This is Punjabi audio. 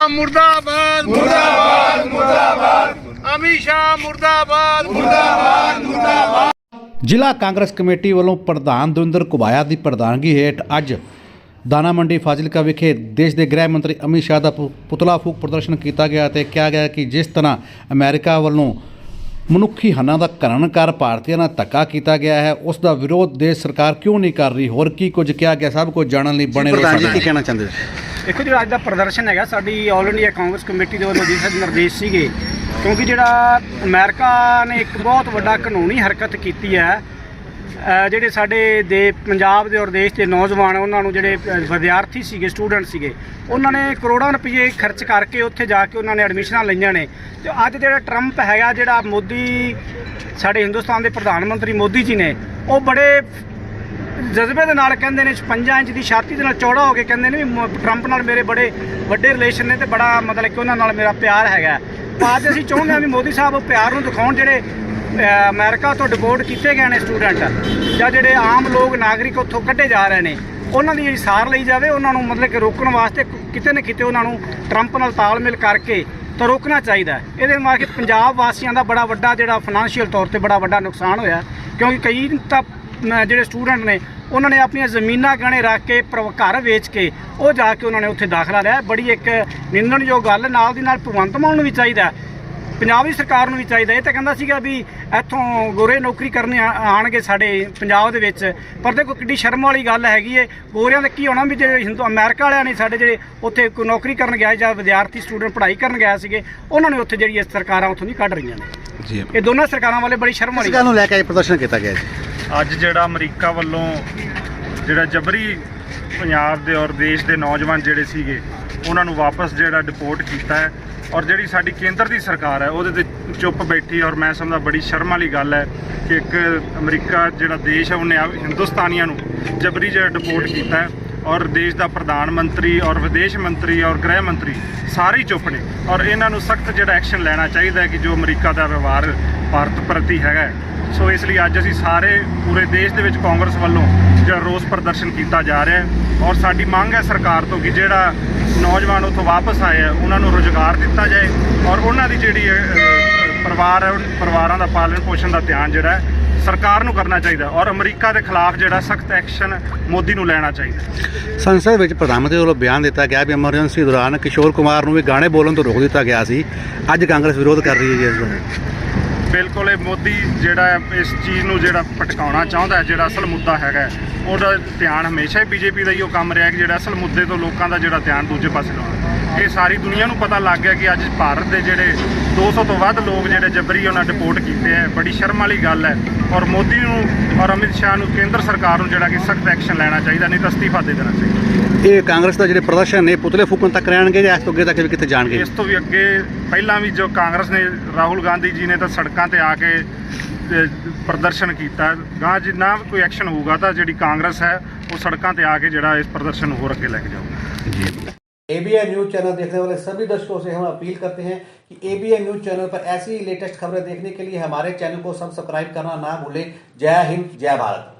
ਮੁਰਦਾਬਾਦ ਮੁਰਦਾਬਾਦ ਮੁਰਦਾਬਾਦ। ਅਮਿਤ ਸ਼ਾਹ ਮੁਰਦਾਬਾਦ ਮੁਰਦਾਬਾਦ ਜ਼ਿਲ੍ਹਾ ਕਾਂਗਰਸ ਕਮੇਟੀ ਵੱਲੋਂ ਪ੍ਰਧਾਨ ਦਵਿੰਦਰ ਕੁਬਾਇਆ ਦੀ ਪ੍ਰਧਾਨਗੀ ਹੇਠ ਅੱਜ ਦਾਣਾ ਮੰਡੀ ਫਾਜ਼ਿਲਕਾ ਵਿਖੇ ਦੇਸ਼ ਦੇ ਗ੍ਰਹਿ ਮੰਤਰੀ ਅਮਿਤ ਸ਼ਾਹ ਦਾ ਪੁਤਲਾ ਫੂਕ ਪ੍ਰਦਰਸ਼ਨ ਕੀਤਾ ਗਿਆ ਤੇ ਕਿਹਾ ਗਿਆ ਕਿ ਜਿਸ ਤਰ੍ਹਾਂ ਅਮਰੀਕਾ ਵੱਲੋਂ ਮਨੁੱਖੀ ਹੰਨਾਂ ਦਾ ਘਰਣ ਕਰ ਭਾਰਤੀਆਂ ਨਾਲ ਧੱਕਾ ਕੀਤਾ ਗਿਆ ਹੈ ਉਸ ਦਾ ਵਿਰੋਧ ਦੇਸ਼ ਸਰਕਾਰ ਕਿਉਂ ਨਹੀਂ ਕਰ ਰਹੀ? ਹੋਰ ਕੀ ਕੁਝ ਕਿਹਾ ਗਿਆ? ਸਭ ਕੁਝ ਜਾਣਨ ਲਈ ਬਣੇ ਰਹੋ ਪ੍ਰਧਾਨ ਜੀ ਕੀ। ਕਹਿਣਾ ਚਾਹੁੰਦੇ ਦੇਖੋ ਜਿਹੜਾ ਅੱਜ ਦਾ ਪ੍ਰਦਰਸ਼ਨ ਹੈਗਾ, ਸਾਡੀ ਆਲ ਇੰਡੀਆ ਕਾਂਗਰਸ ਕਮੇਟੀ ਦੇ ਵੱਲੋਂ ਦਿਸ਼ਾ ਨਿਰਦੇਸ਼ ਸੀਗੇ, ਕਿਉਂਕਿ ਜਿਹੜਾ ਅਮਰੀਕਾ ਨੇ ਇੱਕ ਬਹੁਤ ਵੱਡਾ ਕਾਨੂੰਨੀ ਹਰਕਤ ਕੀਤੀ ਹੈ ਜਿਹੜੇ ਸਾਡੇ ਦੇ ਪੰਜਾਬ ਦੇ ਔਰ ਦੇਸ਼ ਦੇ ਨੌਜਵਾਨ, ਉਹਨਾਂ ਨੂੰ ਜਿਹੜੇ ਵਿਦਿਆਰਥੀ ਸੀਗੇ ਸਟੂਡੈਂਟ ਸੀਗੇ, ਉਹਨਾਂ ਨੇ ਕਰੋੜਾਂ ਰੁਪਏ ਖਰਚ ਕਰਕੇ ਉੱਥੇ ਜਾ ਕੇ ਉਹਨਾਂ ਨੇ ਐਡਮਿਸ਼ਨਾਂ ਲਈਆਂ ਨੇ। ਤੇ ਅੱਜ ਜਿਹੜਾ ਟਰੰਪ ਹੈਗਾ, ਜਿਹੜਾ ਮੋਦੀ, ਸਾਡੇ ਹਿੰਦੁਸਤਾਨ ਦੇ ਪ੍ਰਧਾਨ ਮੰਤਰੀ ਮੋਦੀ ਜੀ ਨੇ, ਉਹ ਬੜੇ ਜਜ਼ਬੇ ਦੇ ਨਾਲ ਕਹਿੰਦੇ ਨੇ 56 ਇੰਚ ਦੀ ਛਾਤੀ ਦੇ ਨਾਲ ਚੌੜਾ ਹੋ ਕੇ ਕਹਿੰਦੇ ਨੇ ਵੀ ਮ- ਟਰੰਪ ਨਾਲ ਮੇਰੇ ਬੜੇ ਵੱਡੇ ਰਿਲੇਸ਼ਨ ਨੇ ਤੇ ਬੜਾ ਮਤਲਬ ਕਿ ਉਹਨਾਂ ਨਾਲ ਮੇਰਾ ਪਿਆਰ ਹੈਗਾ। ਅੱਜ ਅਸੀਂ ਚਾਹੁੰਦੇ ਹਾਂ ਵੀ ਮੋਦੀ ਸਾਹਿਬ ਉਹ ਪਿਆਰ ਨੂੰ ਦਿਖਾਉਣ ਜਿਹੜੇ ਅਹ, ਅਮਰੀਕਾ ਤੋਂ ਡਿਪੋਰਟ ਕੀਤੇ ਗਏ ਨੇ ਸਟੂਡੈਂਟ ਜਾਂ ਜਿਹੜੇ ਆਮ ਲੋਕ ਨਾਗਰਿਕ ਉੱਥੋਂ ਕੱਢੇ ਜਾ ਰਹੇ ਨੇ ਉਹਨਾਂ ਦੀ ਜਿਹੜੀ ਸਾਰ ਲਈ ਜਾਵੇ ਉਹਨਾਂ ਨੂੰ ਮਤਲਬ ਕਿ ਰੋਕਣ ਵਾਸਤੇ ਕਿਤੇ ਨਾ ਕਿਤੇ ਉਹਨਾਂ ਨੂੰ ਟਰੰਪ ਨਾਲ ਤਾਲਮੇਲ ਕਰਕੇ ਤਾਂ ਰੋਕਣਾ ਚਾਹੀਦਾ ਇਹਦੇ ਨਾਲ ਕਿ ਪੰਜਾਬ ਵਾਸੀਆਂ ਦਾ ਬੜਾ ਵੱਡਾ ਜਿਹੜਾ ਫਾਈਨੈਂਸ਼ੀਅਲ ਤੌਰ ਤੇ ਬੜਾ ਵੱਡਾ ਨੁਕਸਾਨ ਹੋਇਆ ਕਿਉਂਕਿ ਕਈ ਤਾਂ ਜਿਹੜੇ ਸਟੂਡੈਂਟ ਨੇ ਉਹਨਾਂ ਨੇ ਆਪਣੀਆਂ ਜ਼ਮੀਨਾਂ ਗਹਿਣੇ ਰੱਖ ਕੇ ਘਰ ਵੇਚ ਕੇ ਉਹ ਜਾ ਕੇ ਉਹਨਾਂ ਨੇ ਉੱਥੇ ਦਾਖਲਾ ਲਿਆ। ਬੜੀ ਇੱਕ ਨਿੰਦਣਯੋਗ ਗੱਲ ਨਾਲ ਦੀ ਨਾਲ ਭਗਵੰਤ ਮਾਨ ਨੂੰ ਵੀ ਚਾਹੀਦਾ ਪੰਜਾਬ ਦੀ ਸਰਕਾਰ ਨੂੰ ਵੀ ਚਾਹੀਦਾ ਇਹ ਤਾਂ ਕਹਿੰਦਾ ਸੀਗਾ ਵੀ ਇੱਥੋਂ ਗੋਰੇ ਨੌਕਰੀ ਕਰਨੇ ਆਣਗੇ ਸਾਡੇ ਪੰਜਾਬ ਦੇ ਵਿੱਚ। ਪਰ ਦੇਖੋ ਕਿੱਡੀ ਸ਼ਰਮ ਵਾਲੀ ਗੱਲ ਹੈਗੀ ਏ। ਗੋਰਿਆਂ ਦਾ ਕੀ ਹੋਣਾ ਵੀ ਜਿਹੜੇ ਹਿੰਦੂ ਅਮਰੀਕਾ ਵਾਲਿਆਂ ਨੇ ਸਾਡੇ ਜਿਹੜੇ ਉੱਥੇ ਕੋਈ ਨੌਕਰੀ ਕਰਨ ਗਿਆ ਜਾਂ ਵਿਦਿਆਰਥੀ ਸਟੂਡੈਂਟ ਪੜ੍ਹਾਈ ਕਰਨ ਗਿਆ ਸੀਗੇ ਉਹਨਾਂ ਨੇ ਉੱਥੇ ਜਿਹੜੀ ਸਰਕਾਰਾਂ ਉੱਥੋਂ ਦੀ ਕੱਢ ਰਹੀਆਂ ਨੇ। ਜੀ। ਇਹ ਦੋਨਾਂ ਸਰਕਾਰਾਂ ਵਾਲੇ ਬੜੀ ਸ਼ਰਮ ਵਾਲੀ ਗੱਲ ਨੂੰ ਲੈ ਕੇ ਪ੍ਰਦਰਸ਼ਨ ਕੀਤਾ ਗਿਆ ਜੀ। ਅੱਜ ਜਿਹੜਾ ਅਮਰੀਕਾ ਵੱਲੋਂ ਜਿਹੜਾ ਜਬਰੀ ਪੰਜਾਬ ਦੇ ਔਰ ਦੇਸ਼ ਦੇ ਨੌਜਵਾਨ ਜਿਹੜੇ ਸੀਗੇ, ਉਹਨਾਂ ਨੂੰ ਵਾਪਸ ਜਿਹੜਾ ਡਿਪੋਰਟ ਕੀਤਾ ਹੈ ਔਰ ਜਿਹੜੀ ਸਾਡੀ ਕੇਂਦਰ ਦੀ ਸਰਕਾਰ ਹੈ, ਉਹਦੇ ਤੇ ਚੁੱਪ ਬੈਠੀ ਔਰ ਮੈਂ ਸਮਝਦਾ ਬੜੀ ਸ਼ਰਮ ਵਾਲੀ ਗੱਲ ਹੈ ਕਿ ਇੱਕ ਅਮਰੀਕਾ ਜਿਹੜਾ ਦੇਸ਼ ਹੈ, ਉਹਨੇ ਹਿੰਦੁਸਤਾਨੀਆਂ ਨੂੰ ਜਬਰੀ ਜਿਹੜਾ ਡਿਪੋਰਟ ਕੀਤਾ ਹੈ। ਔਰ ਦੇਸ਼ ਦਾ ਪ੍ਰਧਾਨ ਮੰਤਰੀ ਔਰ ਵਿਦੇਸ਼ ਮੰਤਰੀ ਔਰ ਗ੍ਰਹਿ ਮੰਤਰੀ ਸਾਰੇ ਚੁੱਪ ਨੇ। ਔਰ ਇਹਨਾਂ ਨੂੰ ਸਖਤ ਜਿਹੜਾ ਐਕਸ਼ਨ ਲੈਣਾ ਚਾਹੀਦਾ ਹੈ ਕਿ ਜੋ ਅਮਰੀਕਾ ਦਾ ਵਿਵਹਾਰ ਭਾਰਤ ਪ੍ਰਤੀ ਹੈਗਾ ਸੋ ਇਸ ਲਈ ਅੱਜ ਅਸੀਂ ਸਾਰੇ ਪੂਰੇ ਦੇਸ਼ ਦੇ ਵਿੱਚ ਕਾਂਗਰਸ ਵੱਲੋਂ ਜਿਹੜਾ ਰੋਸ ਪ੍ਰਦਰਸ਼ਨ ਕੀਤਾ ਜਾ ਰਿਹਾ ਹੈ ਔਰ ਸਾਡੀ ਮੰਗ ਹੈ ਸਰਕਾਰ ਤੋਂ ਕਿ ਜਿਹੜਾ ਨੌਜਵਾਨ ਉੱਥੋਂ ਵਾਪਸ ਆਏ ਆ ਉਹਨਾਂ ਨੂੰ ਰੁਜ਼ਗਾਰ ਦਿੱਤਾ ਜਾਏ ਔਰ ਉਹਨਾਂ ਦੀ ਜਿਹੜੀ ਅ, ਪਰਿਵਾਰ ਹੈ ਉਹ ਪਰਿਵਾਰਾਂ ਦਾ ਪਾਲਣ ਪੋਸ਼ਣ ਦਾ ਧਿਆਨ ਜਿਹੜਾ ਹੈ ਸਰਕਾਰ ਨੂੰ ਕਰਨਾ ਚਾਹੀਦਾ ਔਰ ਅਮਰੀਕਾ ਦੇ ਖਿਲਾਫ ਜਿਹੜਾ ਸਖਤ ਐਕਸ਼ਨ ਮੋਦੀ ਨੂੰ ਲੈਣਾ ਚਾਹੀਦਾ। ਸੰਸਦ ਵਿੱਚ ਪ੍ਰਧਾਨ ਮੰਤਰੀ ਵੱਲੋਂ ਬਿਆਨ ਦਿੱਤਾ ਗਿਆ ਵੀ ਐਮਰਜੈਂਸੀ ਦੌਰਾਨ ਕਿਸ਼ੋਰ ਕੁਮਾਰ ਨੂੰ ਵੀ ਗਾਣੇ ਬੋਲਣ ਤੋਂ ਰੋਕ ਦਿੱਤਾ ਗਿਆ ਸੀ। ਅੱਜ ਕਾਂਗਰਸ ਵਿਰੋਧ ਕਰ ਰਹੀ ਹੈ ਜੀ ਇਸ ਦਾ ਬਿਲਕੁਲ ਇਹ ਮੋਦੀ ਜਿਹੜਾ ਇਸ ਚੀਜ਼ ਨੂੰ ਜਿਹੜਾ ਭਟਕਾਉਣਾ ਚਾਹੁੰਦਾ ਹੈ ਜਿਹੜਾ ਅਸਲ ਮੁੱਦਾ ਹੈਗਾ ਉਹਦਾ ਧਿਆਨ ਹਮੇਸ਼ਾ ਹੀ ਬੀਜੇਪੀ ਦਾ ਹੀ ਉਹ ਕੰਮ ਰਿਹਾ ਕਿ ਜਿਹੜਾ ਅਸਲ ਮੁੱਦੇ ਤੋਂ ਲੋਕਾਂ ਦਾ ਜਿਹੜਾ ਧਿਆਨ ਦੂਜੇ ਪਾਸੇ ਲਾਉਣਾ। ਇਹ ਸਾਰੀ ਦੁਨੀਆ ਨੂੰ ਪਤਾ ਲੱਗ ਗਿਆ ਕਿ ਅੱਜ ਭਾਰਤ ਦੇ ਜਿਹੜੇ 200 ਤੋਂ ਵੱਧ ਲੋਕ ਜਿਹੜੇ ਜਬਰੀ ਉਹਨਾਂ ਡਿਪੋਰਟ ਕੀਤੇ ਹੈ ਬੜੀ ਸ਼ਰਮ ਵਾਲੀ ਗੱਲ ਹੈ। ਔਰ ਮੋਦੀ ਨੂੰ ਔਰ ਅਮਿਤ ਸ਼ਾਹ ਨੂੰ ਕੇਂਦਰ ਸਰਕਾਰ ਨੂੰ ਜਿਹੜਾ ਕਿ ਸਖਤ ਐਕਸ਼ਨ ਲੈਣਾ ਚਾਹੀਦਾ ਨਹੀਂ ਤਾਂ ਅਸਤੀਫਾ ਦੇ ਦੇਣਾ ਚਾਹੀਦਾ। ਇਹ ਕਾਂਗਰਸ ਦਾ ਜਿਹੜੇ ਪ੍ਰਦਰਸ਼ਨ ਨੇ ਪੁਤਲੇ ਫੂਕਣ ਤੱਕ ਰਹਿਣਗੇ ਜਾਂ ਇਸ ਤੋਂ ਅੱਗੇ ਤੱਕ ਵੀ ਕਿੱਥੇ ਜਾਣਗੇ? ਇਸ ਤੋਂ ਵੀ ਅੱਗੇ ਪਹਿਲਾਂ ਵੀ ਜੋ ਕਾਂਗਰਸ ਨੇ ਰਾਹੁਲ ਗਾਂਧੀ ਜੀ ਨੇ ਤਾਂ ਸੜਕਾਂ ਤੇ ਆ ਕੇ ਪ੍ਰਦਰਸ਼ਨ ਕੀਤਾ ਗਾਂ ਜਿੰਨਾ ਵੀ ਕੋਈ ਐਕਸ਼ਨ ਹੋਊਗਾ ਤਾਂ ਜਿਹੜੀ ਕਾਂਗਰਸ ਹੈ ਉਹ ਸੜਕਾਂ ਤੇ ਆ ਕੇ ਜਿਹੜਾ ਇਸ ਪ੍ਰਦਰਸ਼ਨ ਨੂੰ ਹੋਰ ਅੱਗੇ ਲੈ ਕੇ ਜਾਊਗਾ एबीएन न्यूज चैनल देखने वाले सभी दर्शकों से हम अपील करते हैं कि एबीएन न्यूज चैनल पर ऐसी लेटेस्ट खबरें देखने के लिए हमारे चैनल को सब्सक्राइब करना ना भूलें जय हिंद जय भारत